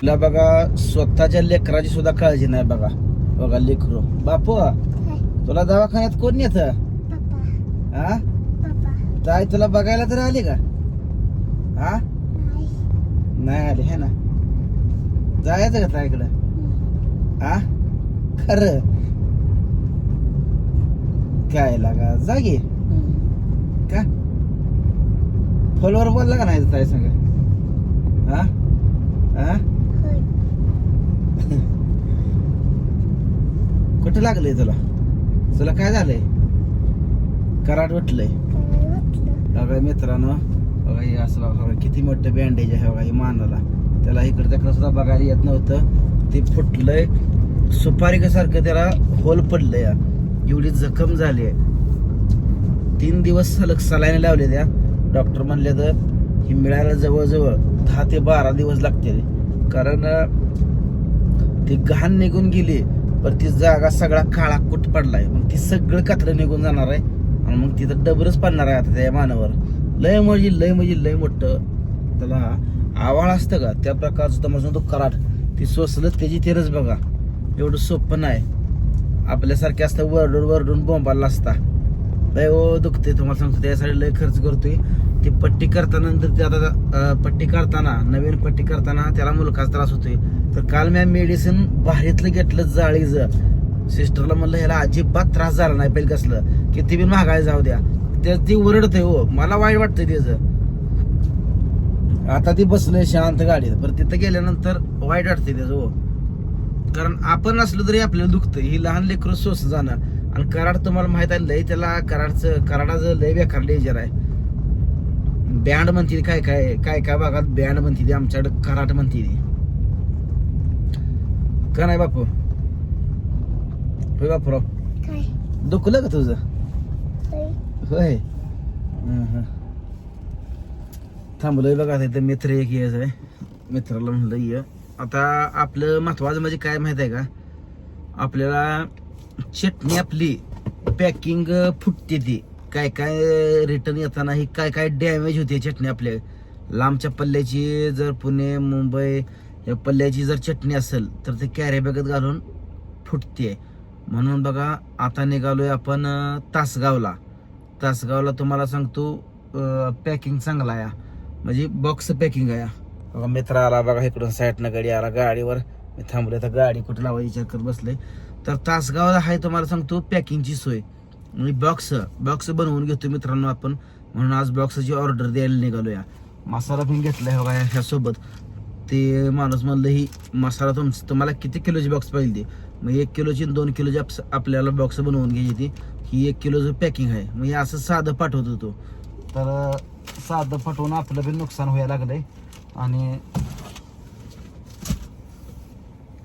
तुला बघा स्वतःच्या लेकराची सुद्धा काळजी नाही बघा. बघा लेकरू. बापू तुला दवाखान्यात कोण येत हा? ताई तुला बघायला तर आली का? हा? नाही. नाही आली है ना? जायचं का ताईकडं? हा? खरं? काय लागा जागे का. फोनवर बोलला का नाही ताई संग? हा? हा? कराट लागलंय तुला. तुला काय झालंय? कराट वाटलंय. बघा मित्रांनो बघा हे असं बघा किती मोठं बँडेज आहे बघा हे मानाला. त्याला इकडे तिकडे सुद्धा बघायला येत नव्हतं. ते फुटलंय. सुपारीसारखं त्याला होल पडलंय. एवढी जखम झाली आहे. तीन दिवस सलग सलाईने लावले त्या. डॉक्टर म्हणले तर ही मिळायला जवळजवळ दहा ते बारा दिवस लागतील. कारण ती घाण निघून गेली. पण ती जागा सगळा काळा कुट पडलाय. मग ती सगळं कात्रं निघून जाणार आहे. आणि मग तिथं डबरच पडणार आहे आता त्या मानावर. लय म्हणजे लय म्हणजे लय मोठं. त्याला आवाळ असतं का? त्या प्रकारचं तुम्हाला सांगतो कराट ती सोसलं त्याची तेरच बघा. एवढं सोपं नाही. आपल्यासारखे असतं वरडून वरडून बोंबाला असता. लय ओ दुखते तुम्हाला सांगतो त्यासाठी लय खर्च करतोय. ती पट्टी करताना नंतर ते आता पट्टी करताना नवीन पट्टी करताना त्याला मुलखाच त्रास होतोय. तर काल मी मेडिसिन बाहेरीतलं घेतलं जाळीचं. सिस्टरला म्हणलं ह्याला अजिबात त्रास झाला नाही पहिले कसलं? किती बी महागाय जाऊ द्या. त्या ती ओरडते हो. मला वाईट वाटतंय त्याचं आता ती बसलंय शांत गाडीत. पण तिथं गेल्यानंतर वाईट वाटतंय त्याचं हो. कारण आपण असलो तरी आपल्याला दुखतं ही लहान लेकरं सोस जाणं आणि कराड तुम्हाला माहीत आहे लय त्याला कराडचं कराडाचं लय बेकार डेंजर आहे. बँड म्हणते काय काय काय काय भागात बँड म्हणते आमच्याकडे कराट म्हणते का नाही बापू? होय बापूराव दुखलं का तुझं? होय. थांबलोय बघा इथं मित्र एक यायचं आहे मित्राला म्हणलं ये. आता आपलं महत्वाचं म्हणजे काय माहीत आहे का? आपल्याला चटणी आपली पॅकिंग फुटते ती. काय काय रिटर्न येताना ही काय काय डॅमेज होते चटणी आपल्या? लांबच्या पल्ल्याची जर पुणे मुंबई या पल्ल्याची जर चटणी असेल तर ते कॅरी बॅगेत घालून फुटते म्हणून बघा आता निघालोय आपण तासगावला. तासगावला तुम्हाला सांगतो पॅकिंग चांगला आहे. म्हणजे बॉक्स पॅकिंग आहे. बघा मित्र आला बघा इकडून साईडनं गाडी आला गाडीवर. मी थांबलोय तर गाडी कुठे लावायची विचार करत बसले तर तासगावला आहे तुम्हाला सांगतो पॅकिंगची सोय. म्हणजे बॉक्स बॉक्स बनवून घेतो मित्रांनो आपण. म्हणून आज बॉक्सची ऑर्डर द्यायला निघालो या मसाला पण घेतला आहे बघा ह्यासोबत. ते माणूस म्हणलं ही मसाला तुम तुम्हाला किती किलोची बॉक्स पाहिजे ते मग एक किलोची दोन किलोची आप- आपल्याला बॉक्स बनवून घ्यायची ती ही एक किलोचं पॅकिंग आहे. मग हे असं साधं पाठवत होतो. तर साधं पाठवून आपलं बी नुकसान व्हायला लागलंय. आणि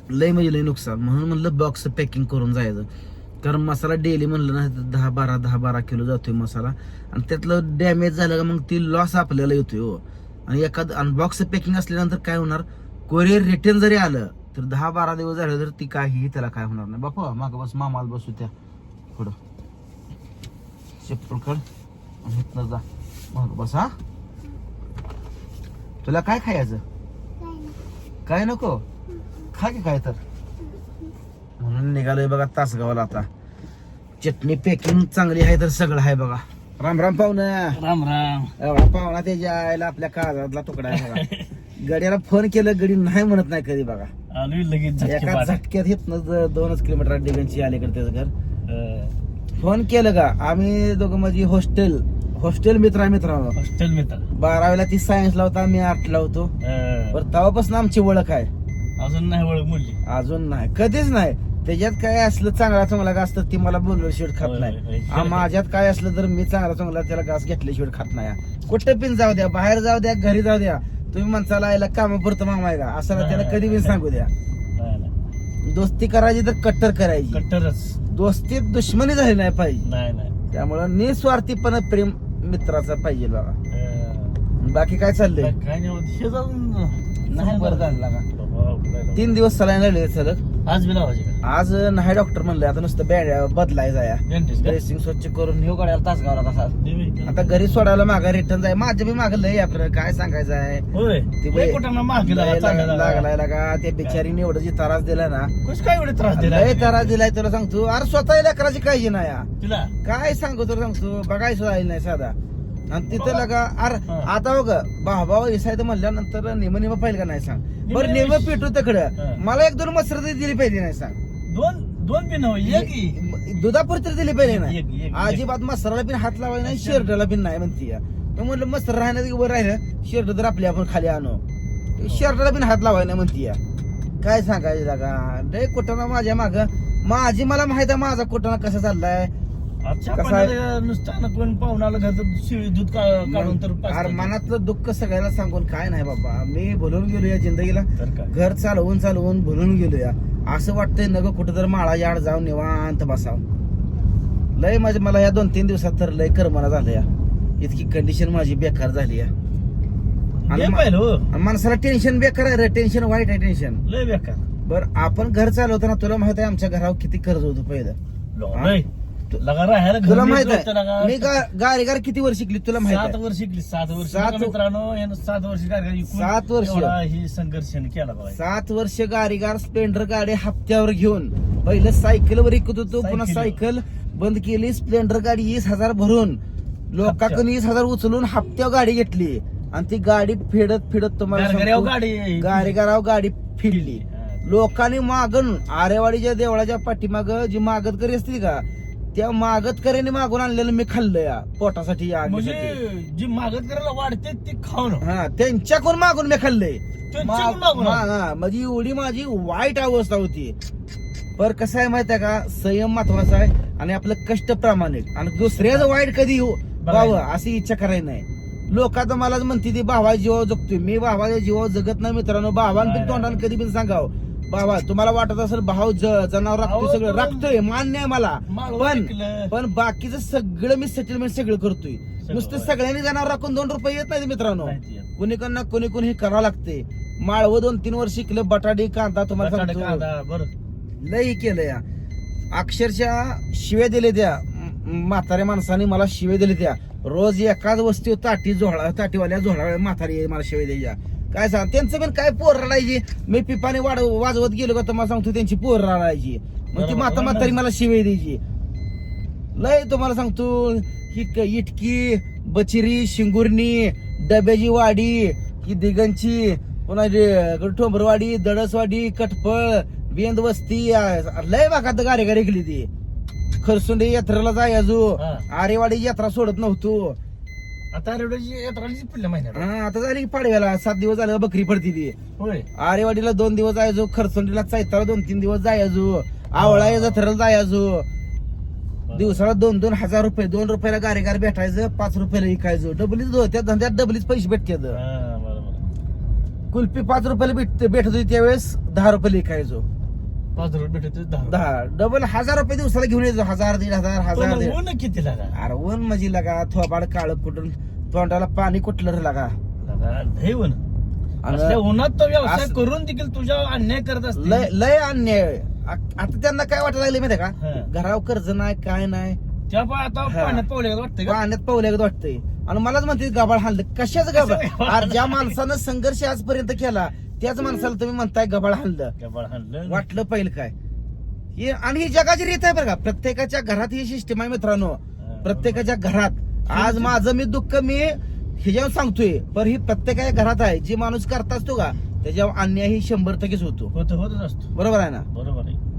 लय म्हणजे लय नुकसान. म्हणून म्हणलं बॉक्स पॅकिंग करून जायचं. कारण मसाला डेली म्हणलं ना तर दहा बारा दहा बारा किलो जातोय मसाला. आणि त्यातलं डॅमेज झालं का मग ती लॉस आपल्याला येतोय हो. आणि एखाद अनबॉक्स पॅकिंग असल्यानंतर काय होणार? कोरिअर रिटर्न जरी आलं तर दहा बारा दिवस झाले तर ती काहीही त्याला काय होणार नाही. बापा माग बस मामाला बसू त्या पुढं. चप्पल कड. जा. मग बस हा? तुला काय खायचं? काय नको? खा की काय तर. म्हणून निघालोय बघा तासगावला आता. चटणी पॅकिंग चांगली आहे तर सगळं आहे बघा. राम राम पाहुणं. राम राम. एवढा पाहुणा त्याच्या आईला आपल्या काळजातला तुकडा आहे बघा. गड्याला फोन केलं गडी नाही म्हणत नाही कधी बघा. आलोय लगेच झटके एका. झटक्यात इथनं ज- दोनच किलोमीटर डिगनची अलीकडे त्याचं घर. अं, फोन केलं का? आम्ही दोघं माझी हॉस्टेल हॉस्टेल मित्र मित्रांनो. हॉस्टेल मित्र. बारावीला ती सायन्सला होता मी आर्टला होतो. अं, बरं तेव्हापासून आमची ओळख आहे. अजून नाही ओळख मोडली अजून नाही. कधीच नाही. त्याच्यात काय असलं चांगला चांगला घास तर ती मला बोलवलं शेवट खात नाही. माझ्यात काय असलं तर मी चांगला चांगला त्याला घास घेतल्याशिवाय खात नाही. कुठं पिन जाऊ द्या बाहेर जाऊ द्या घरी जाऊ द्या. तुम्ही माणसाला आयला कामापुरतं मामा आहे का? असं त्याला कधी बी सांगू द्या. नाही, नाही. दोस्ती करायची तर कट्टर करायची. कट्टरच. दोस्तीत दुश्मनी झाली नाही पाहिजे. नाही नाही. त्यामुळं निस्वार्थीपणे प्रेम मित्राचा पाहिजे अं, बाकी काय चाललंय? काय नाही होत. हे जाऊन नाही बरं झालं का बाबा, तीन दिवस सलाईन लागले सलग. आज बी लावायचे का? आज नाही डॉक्टर म्हणलं आता नुसतं बॅड बदलायचा या Dentist का? ड्रेसिंग स्वच्छ करून नेऊ गाड्याला तसा देवी. इथं- आता घरी सोडायला मागा रिटर्न जाय. माझ्या बी मागं लय आपलं काय सांगायचं आहे? होय. ते लय बाई- कुठं मागे लय लागा, लाग- चालला लागलाय लागा त्या बिचारीने एवढं जी त्रास दिला ना कस काय एवढे त्रास दिला? लय त्रास दिलाय तुला सांगतो. अरे स्वतः लेकराची काळजी नाही हा. तिला? काय सांगू तुला सांगतो? बघाय सुद्धा आली नाही साधा. आणि तिथं. लगा अरे हा. आता बघ भावा इसायचं म्हणल्यानंतर नेम नेम पाहिजे का नाही सांग? बरं नेम- पेटू तिकडं. हा. मला एक दोन मसर तरी दिली पाहिजे नाही सांग. दोन दोन पिन हो एक ही. दुधापुरी तरी दिली पाहिजे नाही. अजिबात मसराला बिन हात लावायला नाही शर्टला बिन नाही म्हणती मग म्हणलं मसर राहण्यात उभं राहिलं शर्ट तर आपली आपण खाली आणू. शर्टला बिन हात लावायला नाही म्हणती काय सांगायचं लागा? लय कुठं माझ्या माग. माझी मला माहीत आहे माझा कुठं कसा चाललाय. कसं पण आहे? आता नुसतं ना कोण पाहुणाला घरचं शिळी दूध का- काढून तर. अरे मनातलं दुःख सगळ्याला सांगून काय नाही बाबा. मी भुलून गेलो या जिंदगीला. तर काय? घर चालवून चालवून भुलून गेलो या असं वाटतंय नग कुठं तर माळा याड जाऊन निवांत बसाव. लय माझे मला या दोन तीन दिवसात तर लय करमना झालं या इतकी कंडिशन माझी बेकार झाली या लय पाहिलं हो. आणि माणसाला टेन्शन बेकार आहे रे. टेन्शन वाईट आहे टेन्शन लय बेकार. बर आपण घर चालवताना तुला माहीत आहे आमच्या घरावर किती कर्ज होतं पहिलं? लय. लगा राहायला घर तुला नीट माहीत नव्हतं लगा. आहे मी गा- गाडीगार किती वर्ष शिकली तुला माहीत सात आहे वर्ष शिकली सात वर्ष सात- मित्रांनो यानं सात वर्ष गाडी सात वर्ष. ही संघर्ष केला बघा सात वर्ष गाडीगार स्प्लेंडर गाडी हप्त्यावर घेऊन पहिलं सायकलवर विकत होतो पुन्हा. सायकल बंद केली स्प्लेंडर गाडी वीस हजार भरून लोकांकडून वीस हजार उचलून हप्त्यावर गाडी घेतली आणि ती गाडी फेडत फेडत तुम्हाला गारगाऱ्यावर सांगतो, गाडी फिरली हा. लोकांनी मागून आरेवाडीच्या देवळाच्या पाठीमाग जी मागत करी असतील का त्या मागत करेने मागून आणलेलं मी खाल्लं या पोटासाठी या म्हणजे आगीसाठी. जी मागत करायला वाढते ती खाऊन हा त्यांच्याकडून मागून मी खाल्लंय. त्यांच्याकडून मागून? मा- हा, म्हणजे एवढी माझी वाईट अवस्था होती. पर कसं आहे माहिती आहे का? संयम महत्त्वाचा आहे आणि आपलं कष्ट प्रामाणिक आणि दुसऱ्याचं वाईट कधी हो व्हावं अशी इच्छा करायची नाही. लोक आता मलाच म्हणते ती भावा जीवावर जगतोय. मी भावाच्या जीवावर जगत नाही मित्रांनो. भावान नाही. तोंडाने कधी पण सांगाव. बाबा तुम्हाला वाटत असेल भाऊ ज- जनावर राखतोय अहो, सगळं. तो- राखतोय मान्य आहे मला. माळवं पण विकलं. पण बाकीचं सगळं मी सेटलमेंट सगळं करतोय. नुसतं होय. सगळ्यांनी जनावर राखून दोन रुपये येत नाही मित्रांनो. नाही येत. कुणीकडनं कोणी कोणी हे करावं लागते माळवं दोन तीन वर्ष शिकलं बटाटे कांदा तुम्हाला बटाटे, सांगतो. कांदा, बरं. लई केलं या अक्षरशः शिवे दिले त्या. म- म्हाताऱ्या माणसाने मला शिवे दिले त्या. रोज एकाच वस्तीवर ताटी झोळा ताटीवाल्या झोळा म्हातारी मला शिवे द्यायच्या. काय सांग त्यांचं पण काय पोर रडायची? मी पिपाने वाढ वाजवत गेलो का तुम्हाला सांगतो त्यांची पोर रडायची. मग ती माता. म्हातारी मला शिवे द्यायची. लय तुम्हाला सांगतो ही क- इटकी बचिरी शिंगुर्णी डब्याची वाडी ही दिगंची पुन्हा ठोंबरवाडी दडसवाडी कटपळ बेंद वस्ती लय गाडी गाडी गेली ती. खरसुंडी यात्रेला जायचो हा. आरेवाडी यात्रा सोडत नव्हतो. आता रेवड्याची पुढल्या महिन्यात. हा, आता झाली की पाडव्याला. सात दिवस झालं बकरी पडती ती. होय. आरेवाडीला दोन दिवस जायचो खरसुंडीला चैताला दोन तीन दिवस जायचो आवळा या जत्रेला जायचो दिवसाला दोन दोन हजार रुपये दोन रुपयाला गाडी भेटायचं पाच रुपयाला विकायचो. डबलीच हो, त्या धंद्यात डबलीच पैसे भेटतात हा, बरोबर. कुल्फी पाच रुपयाला भेट भेटत होती त्यावेळेस दहा रुपयाला विकायचो. पाच रुपये भेटते दहा डबल हजार रुपये दिवसाला घेऊन यायचो हजार दीड हजार हजार पण ऊन किती लागा? अरे ऊन म्हणजे लागा थोबाड काळ कुठून तोंडाला पाणी कुठलं रे लागा? लागा, लय ऊन. आणि असल्या उन्हात तो व्यवसाय असं- करून देखील तुझ्या अन्याय करत असते लय लय अन्याय. आ- आता त्यांना काय वाटायला लागले माहिती का? हा. घरावर कर्ज नाही काय नाही. त्या पण आता हा. पाण्यात पावल्या वाटतं का? पाण्यात पावल्या वाटतंय. आणि मलाच म्हणते गबाळ हाणलं. कशाच गबाळ? अरे ज्या माणसानं संघर्ष आजपर्यंत केला त्याच माणसाला तुम्ही म्हणताय गबाळ हाणलं. गबाळ हाणलं. वाटलं पहिलं काय? हे आणि ही जगाची रीत आहे बरं का. प्रत्येकाच्या घरात ही सिस्टम आहे मित्रांनो. हा, प्रत्येकाच्या घरात. आज माझं मी दुःख मी ह्याच्यावर सांगतोय. पण ही प्रत्येकाच्या घरात आहे. जे माणूस करत असतो का त्याच्यावर अन्याय ही शंभर टक्केच होतो. होत होतच असतो. बरोबर आहे ना? बरोबर आहे.